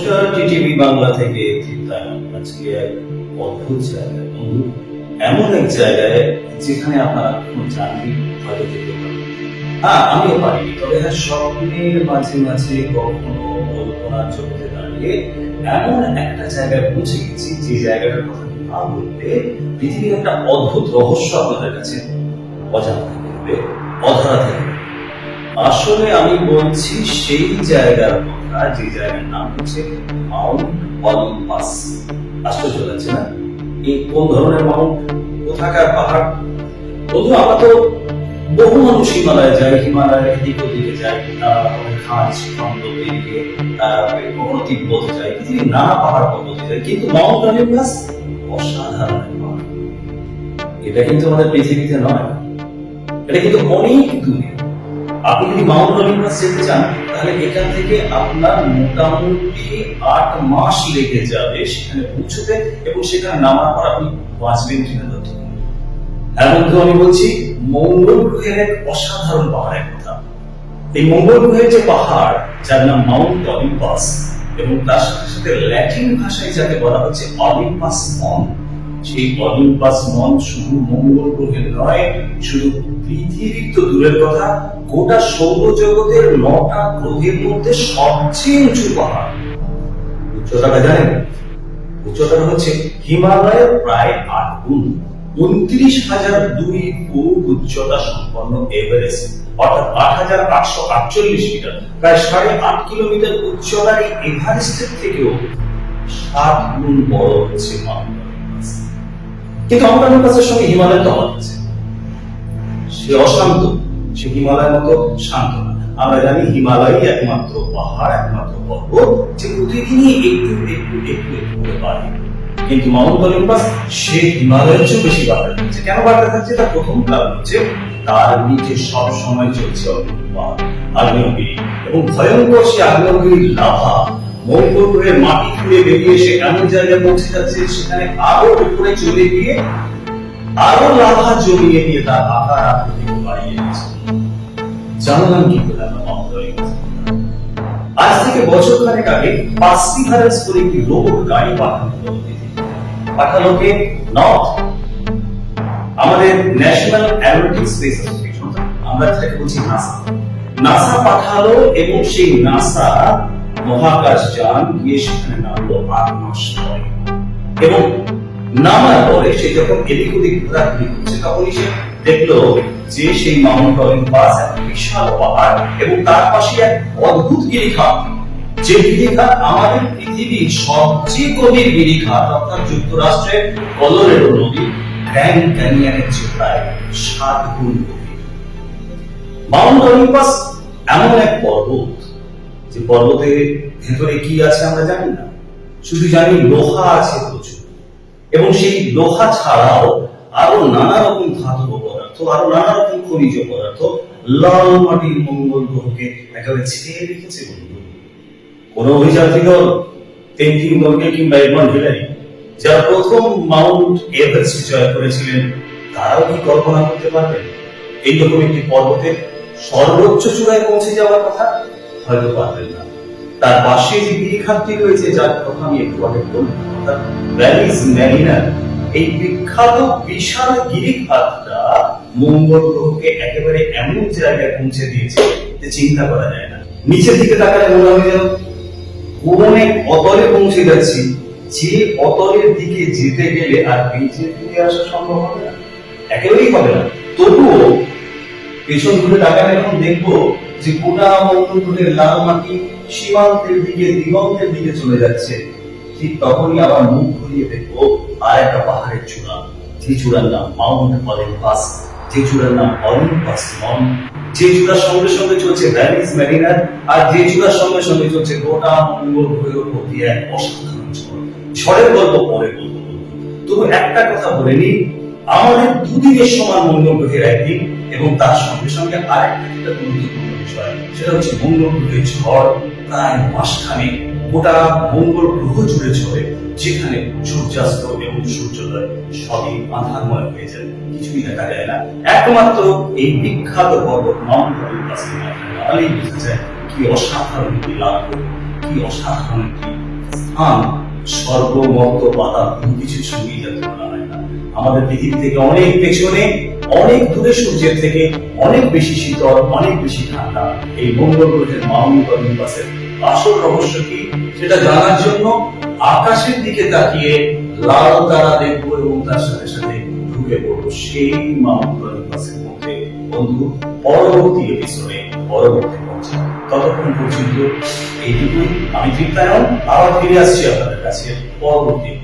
নমস্কার টিটিভি বাংলা থেকে আজকে এক অদ্ভুত এমন এক জায়গায় যেখানে আপনারা জানবি হয়তো হ্যাঁ আমিও পারিনি তবে হ্যাঁ স্বপ্নের মাঝে মাঝে কখনো কল্পনার জগতে দাঁড়িয়ে এমন একটা জায়গায় পৌঁছে গেছি যে জায়গাটার কথা না বললে পৃথিবীর একটা অদ্ভুত রহস্য আপনাদের কাছে অজানা থেকে যাবে, অধরা থেকে যাবে। আসলে আমি বলছি সেই জায়গার কথা, যে জায়গার নাম হচ্ছে মাউন্ট অলিম্পাস। আশ্চর্য লাগছে না? এই কোন ধরনের মাউন্ট? কোথাকার পাহাড়? বন্ধু, আমরা তো বহু মানুষ হিমালয়ে যায় হিমালয়ের এদিক ওদিকে যায় তারা খাঁজ, খন্ড পেরিয়ে তারপরে কখনো তিব্বত যায়, পৃথিবীর নানা পাহাড় যায়, কিন্তু মাউন্ট অলিম্পাস অসাধারণ এটা কিন্তু আমাদের পৃথিবীতে নয়, এটা কিন্তু অনেক দূরে। আপনি যদি মাউন্ট অলিম্পাস যেতে চান, তাহলে এখান থেকে আপনার মোটামুটি আট মাস লেগে যাবে সেখানে পৌঁছতে এবং সেখানে নামার পর আপনি বাঁচবেন কিনা তো হ্যাঁ বন্ধু, আমি বলছি, মঙ্গল গ্রহের এক অসাধারণ পাহাড়ের কথা। এই মঙ্গল গ্রহের যে পাহাড়, যার নাম মাউন্ট অলিম্পাস, এবং তার সাথে সাথে ল্যাটিন ভাষায় যাকে বলা হচ্ছে অলিম্পাস মন। সেই অলিম্পাস মন শুধু মঙ্গল গ্রহের নয়, শুধু পৃথিবীর তো দূরের কথা, গোটা সৌরজগতের নটা গ্রহের মধ্যে সবচেয়ে উঁচু পাহাড়। উচ্চতাটা জানেন? হচ্ছে হিমালয়ের প্রায় আট গুণ। উনত্রিশ হাজার দুই ফুট উচ্চতা সম্পন্ন এভারেস্ট, অর্থাৎ আট হাজার আটশো আটচল্লিশ মিটার। প্রায় সাড়ে আট কিলোমিটার উচ্চতার এই এভারেস্টের থেকেও সাত গুণ বড় হচ্ছে কিন্তু অলিম্পাসের সঙ্গে হিমালয় তফাৎ আছে। সে অশান্ত, সে হিমালয়ের মতো শান্ত আমরা জানি হিমালয় একমাত্র পাহাড়, একমাত্র পর্বত, যে প্রতিদিনই একটু একটু একটু একটু করে বাড়ে। কিন্তু মাউন্ট অলিম্পাস সে হিমালয়ের চেয়েও বেশি বাড়তে থাকছে। কেন বাড়তে থাকছে? তার প্রথম কারণ হচ্ছে তার নিচে সব সময় চলছে অগ্নিপাত আগ্নেয়গিরি। এবং ভয়ঙ্কর সে আগ্নেয়গিরির লাভা গ্রহের মাটি খুঁড়ে বেরিয়ে এসে এমন জায়গায় পৌঁছে যাচ্ছে সেখানে আরও উপরে চলে গিয়ে আরও লাভা জমিয়ে নিয়ে তার আকার বাড়িয়ে জানলাম কি করে আমরা আজ থেকে বছর খানেক আগে পার্সিভারেন্স করে একটি রোবট গাড়ি পাঠানো হলো পৃথিবীতে। কে? নর্থ আমাদের ন্যাশনাল অ্যারোনটিক স্পেস আমরা যেটাকে বলছি নাসা। নাসা পাঠালো এবং সেই নাসা মহাকাশ যান গিয়ে সেখানে নামলো আট মাস পরে। এবং নামার পরে সে যখন এদিক ওদিক ঘোরাঘুরি করছে, তখনই সে দেখল যে সেই মাউন্ট অলিম্পাস এক বিশাল পাহাড় এবং তার পাশে এক অদ্ভুত গিরিখাত যে গিরিখাত আমাদের পৃথিবীর সবচেয়ে গভীর গিরিখাত অর্থাৎ যুক্তরাষ্ট্রের কলোরেডো নদী, গ্র্যান্ড ক্যানিয়নের চেয়ে প্রায় সাত গুণ মাউন্ট অলিম্পাস এমন এক পর্বত। যে পর্বতের ভেতরে কি আছে আমরা জানি না। শুধু জানি লোহা আছে প্রচুর। এবং সেই লোহা ছাড়াও আরও নানা রকম ধাতব পদার্থ, আরও নানা রকম খনিজ পদার্থ, লাল মাটির মঙ্গল গ্রহকে একেবারে ছেড়ে রেখেছে বন্ধু। কোন অভিযাত্রী দল তেনকিং দলকে কিংবা এডমন্ড হিলারি যারা প্রথম মাউন্ট এভারেস্ট জয় করেছিলেন, তারাও কি কল্পনা করতে পারবেন? এইরকম একটি পর্বতের সর্বোচ্চ চূড়ায় পৌঁছে যাওয়ার কথা? হয়তো পারবেন না। তার পাশে যে গিরিখাতটি রয়েছে, যার কথা আমি একটু আগে বললাম ভ্যালিস ম্যারিনার এই বিখ্যাত বিশাল গিরিখাতটা মঙ্গল গ্রহকে একেবারে এমন জায়গায় পৌঁছে দিয়েছে যে চিন্তা করা যায় না। নিচের দিকে তাকালে মনে হবে যেন কোন এক অতলে পৌঁছে যাচ্ছি। যে অতলের দিকে যেতে গেলে আর নিচে ফিরে আসা সম্ভব হবে না। একেবারেই হবে না। তবুও পেছন ঘুরে তাকালে এখন দেখব যে গোটা মঙ্গলের লাল মাটি সীমান্তের দিকে, দিগন্তের দিকে চলে যাচ্ছে। ঠিক তখনই আবার মুখ ঘুরিয়ে দেখব আর একটা পাহাড়ের চূড়া। যে চূড়ার নাম মাউন্ট অলিম্পাস যে চূড়ার নাম অলিম্পাস মন যে চূড়ার সঙ্গে সঙ্গে চলছে ভ্যালিস ম্যারিনার আর যে চূড়ার সঙ্গে সঙ্গে চলছে গোটা মঙ্গল উপর দিয়ে এক অসাধারণ ঝড়। ঝড়ের গল্প পরে বলব। তবু একটা কথা বলে নিই, আমাদের দুদিনের সমান মঙ্গল গ্রহের একদিন এবং তার সঙ্গে সঙ্গে আরেকটা গুরুত্বপূর্ণ বিষয়, সেটা হচ্ছে মঙ্গল গ্রহের ঝড় প্রায় মাসখানে গোটা মঙ্গল গ্রহ জুড়ে ঝরে যেখানে সূর্যাস্ত এবং সূর্যোদয় সবই আধারময় হয়ে যায়। কিছুই দেখা যায় না। একমাত্র এই বিখ্যাত পর্বত মাউন্ট অলিম্পাসের মাথায় বোঝা যায় কি অসাধারণ একটি লাভ কি অসাধারণ একটি হ্যাঁ সর্বমত পাতা কোনো কিছু ছবি যাতে বলা হয় না। আমাদের পৃথিবী থেকে অনেক পেছনে, অনেক দূরে সূর্যের থেকে অনেক বেশি শীতল, অনেক বেশি ঠান্ডা। এই মঙ্গল গ্রহের মাউন্ট অলিম্পাসের আসল রহস্য কি? সেটা জানার জন্য আকাশের দিকে তাকিয়ে লাল তারা দেখব এবং তার সাথে সাথে ঢুকে পড়ব সেই মাউন্ট অলিম্পাসের মধ্যে। বন্ধু, পরবর্তী এপিসোডে পরবর্তী পর্যায়ে। ততক্ষণ পর্যন্ত এইটুকুই। আমি তৃপ্তায়ন আবার ফিরে আসছি আপনাদের কাছে পরবর্তী